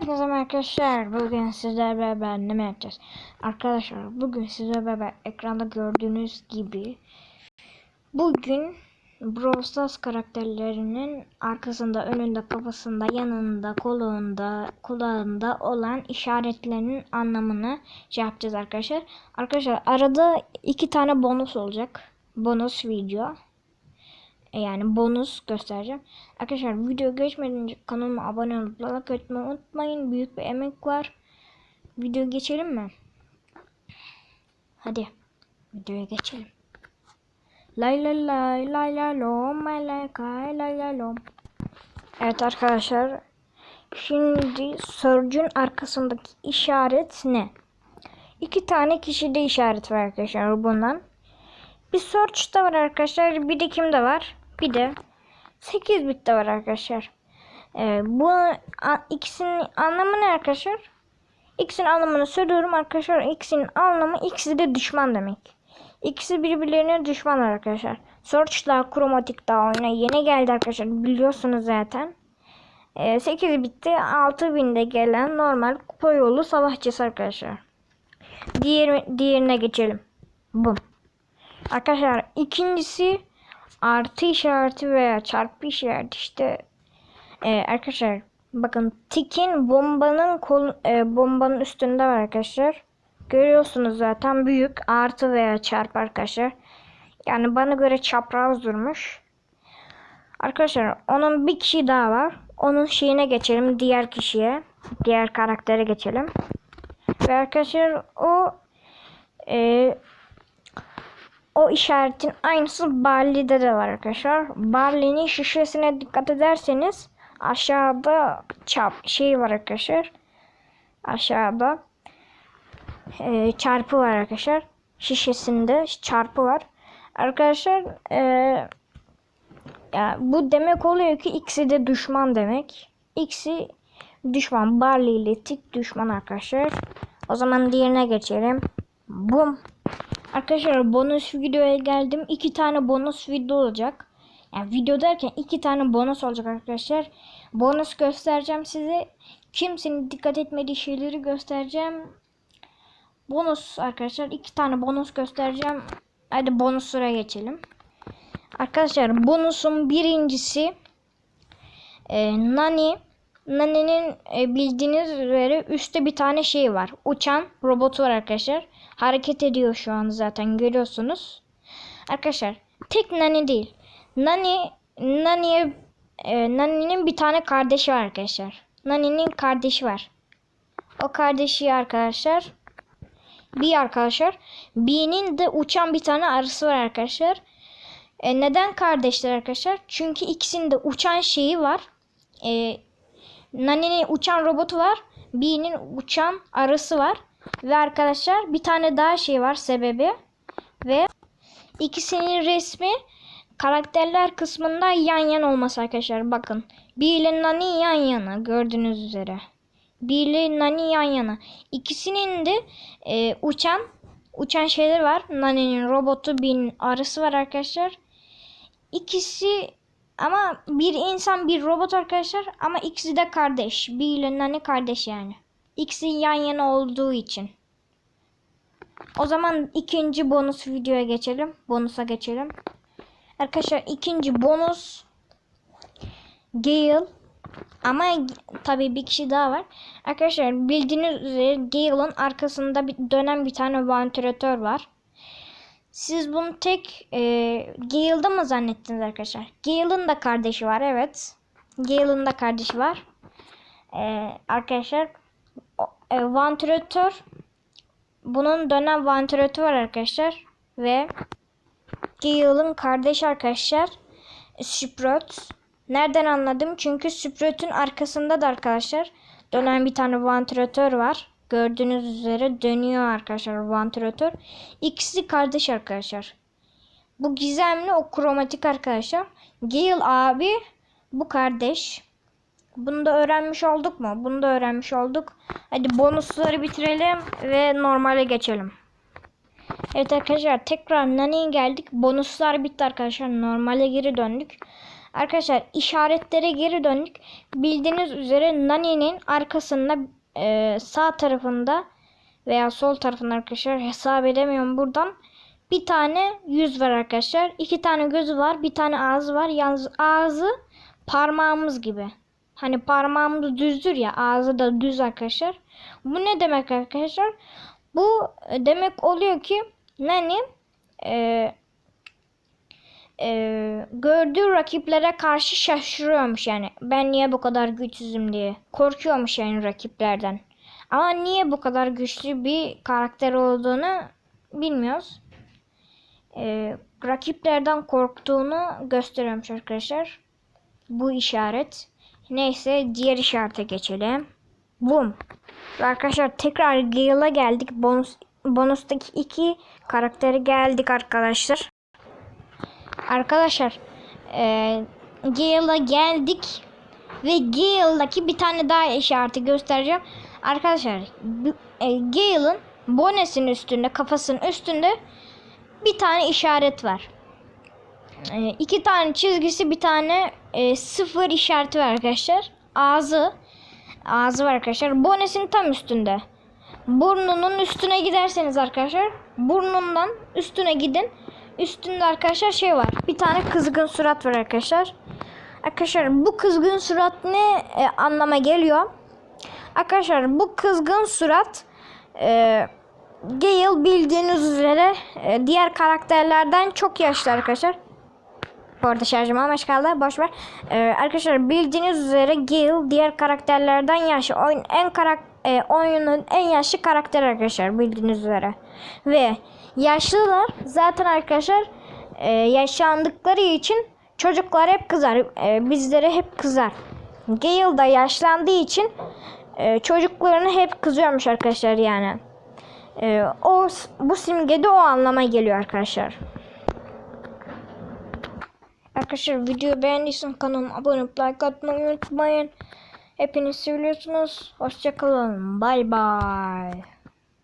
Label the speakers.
Speaker 1: Hepinize arkadaşlar. Bugün sizlerle beraber ne yapacağız? Arkadaşlar bugün sizlerle beraber ekranda gördüğünüz gibi bugün Brawl Stars karakterlerinin arkasında, önünde, kafasında, yanında, kolunda, kulağında olan işaretlerinin anlamını şey yapacağız arkadaşlar. Arkadaşlar arada iki tane bonus olacak. Bonus video. E, yani bonus göstereceğim. Arkadaşlar video geçmeden önce kanalıma abone olup like atmayı unutmayın. Büyük bir emek var. Video geçelim mi? Hadi. Videoya geçelim. Lay lay lay lay lay lom lay lay kay lay lay lom. Evet arkadaşlar. Şimdi Surge'ün arkasındaki işaret ne? İki tane kişide işaret var arkadaşlar bundan. Bir Search'ta var arkadaşlar. Bir de kimde var? Bir de 8 bitte var arkadaşlar. Ee, bu a, ikisinin anlamı ne arkadaşlar? X'in anlamını söylüyorum arkadaşlar. X'in anlamı ikisi de düşman demek. İkisi birbirlerine düşmanlar arkadaşlar. Search'la kromatik daha oyuna yeni geldi arkadaşlar. Biliyorsunuz zaten. Ee, 8 bitti. 6000'de gelen normal kupa yolu savaşçısı arkadaşlar. Diğer, diğerine geçelim. Bu. Arkadaşlar ikincisi artı işareti veya çarpı işareti işte ee, arkadaşlar bakın tikin bombanın kol, e, bombanın üstünde var arkadaşlar. Görüyorsunuz zaten büyük artı veya çarpı arkadaşlar. Yani bana göre çapraz durmuş. Arkadaşlar onun bir kişi daha var. Onun şeyine geçelim diğer kişiye. Diğer karaktere geçelim. Ve arkadaşlar o e, o işaretin aynısı Barley'de de var arkadaşlar. Barley'nin şişesine dikkat ederseniz aşağıda çap şey var arkadaşlar. Aşağıda e, çarpı var arkadaşlar. Şişesinde çarpı var. Arkadaşlar e, ya bu demek oluyor ki ikisi de düşman demek. İkisi düşman. Barley ile tik düşman arkadaşlar. O zaman diğerine geçelim. Bum. Arkadaşlar bonus videoya geldim. İki tane bonus video olacak. Yani video derken iki tane bonus olacak arkadaşlar. Bonus göstereceğim size. Kimsenin dikkat etmediği şeyleri göstereceğim. Bonus arkadaşlar. iki tane bonus göstereceğim. Hadi bonuslara geçelim. Arkadaşlar bonusun birincisi e, Nani. Nani'nin e, bildiğiniz üzere üstte bir tane şey var. Uçan robotu var arkadaşlar. Hareket ediyor şu an zaten görüyorsunuz. Arkadaşlar tek Nani değil. Nani Nani'ye e, Nani'nin bir tane kardeşi var arkadaşlar. Nani'nin kardeşi var. O kardeşi arkadaşlar bir arkadaşlar. B'nin de uçan bir tane arısı var arkadaşlar. E, neden kardeşler arkadaşlar? Çünkü ikisinin de uçan şeyi var. E, Nani'nin uçan robotu var. B'nin uçan arısı var. Ve arkadaşlar bir tane daha şey var sebebi. Ve ikisinin resmi karakterler kısmında yan yana olması arkadaşlar. Bakın. B ile Nani yan yana gördüğünüz üzere. B ile Nani yan yana. İkisinin de e, uçan uçan şeyler var. Nani'nin robotu, B'nin arısı var arkadaşlar. İkisi ama bir insan bir robot arkadaşlar ama ikisi de kardeş. B ile Nani kardeş yani. İkisi yan yana olduğu için. O zaman ikinci bonus videoya geçelim. Bonusa geçelim. Arkadaşlar ikinci bonus Gale ama tabii bir kişi daha var. Arkadaşlar bildiğiniz üzere Gale'ın arkasında bir dönen bir tane vantilatör var. Siz bunu tek e, Gale'da mı zannettiniz arkadaşlar? Gale'ın da kardeşi var evet. Gale'ın da kardeşi var. E, arkadaşlar e, vantilatör bunun dönen vantilatörü var arkadaşlar ve Gale'ın kardeş arkadaşlar Sprout. Nereden anladım? Çünkü Sprout'un arkasında da arkadaşlar dönen bir tane vantilatör var. Gördüğünüz üzere dönüyor arkadaşlar vantilatör. İkisi kardeş arkadaşlar. Bu gizemli o kromatik arkadaşlar. Gale abi bu kardeş. Bunu da öğrenmiş olduk mu? Bunu da öğrenmiş olduk. Hadi bonusları bitirelim ve normale geçelim. Evet arkadaşlar tekrar Nani'ye geldik. Bonuslar bitti arkadaşlar. Normale geri döndük. Arkadaşlar işaretlere geri döndük. Bildiğiniz üzere Nani'nin arkasında e, sağ tarafında veya sol tarafında arkadaşlar hesap edemiyorum buradan. Bir tane yüz var arkadaşlar. iki tane gözü var. Bir tane ağzı var. Yalnız ağzı parmağımız gibi. Hani parmağımız düzdür ya. Ağzı da düz arkadaşlar. Bu ne demek arkadaşlar? Bu e, demek oluyor ki Nani e, e, gördüğü rakiplere karşı şaşırıyormuş yani. Ben niye bu kadar güçsüzüm diye. Korkuyormuş yani rakiplerden. Ama niye bu kadar güçlü bir karakter olduğunu bilmiyoruz. E, rakiplerden korktuğunu gösteriyormuş arkadaşlar. Bu işaret. Neyse diğer işarete geçelim. Boom. Arkadaşlar tekrar Gale'a geldik. Bonus, bonustaki iki karakteri geldik arkadaşlar. Arkadaşlar e, Gale'a geldik. Ve Gale'daki bir tane daha işareti göstereceğim. Arkadaşlar e, Gale'ın bonesinin üstünde kafasının üstünde bir tane işaret var. E, iki tane çizgisi bir tane e, sıfır işareti var arkadaşlar. Ağzı ağzı var arkadaşlar. Bonesinin tam üstünde. Burnunun üstüne giderseniz arkadaşlar burnundan üstüne gidin. Üstünde arkadaşlar şey var. Bir tane kızgın surat var arkadaşlar. Arkadaşlar bu kızgın surat ne e, anlama geliyor? Arkadaşlar bu kızgın surat e, Gale bildiğiniz üzere e, diğer karakterlerden çok yaşlı arkadaşlar. Bu arada şarjım almış kaldı. Boş ver. Ee, arkadaşlar bildiğiniz üzere Gale diğer karakterlerden yaşlı. Oyun en karak e, oyunun en yaşlı karakter arkadaşlar bildiğiniz üzere. Ve yaşlılar zaten arkadaşlar e, yaşlandıkları için çocuklar hep kızar. E, bizlere hep kızar. Gale da yaşlandığı için e, çocuklarını hep kızıyormuş arkadaşlar yani. E, o bu simgede o anlama geliyor arkadaşlar. Arkadaşlar videoyu beğendiyseniz kanalıma abone olup like atmayı unutmayın. Hepinizi seviyorsunuz. Hoşçakalın. Bay bay.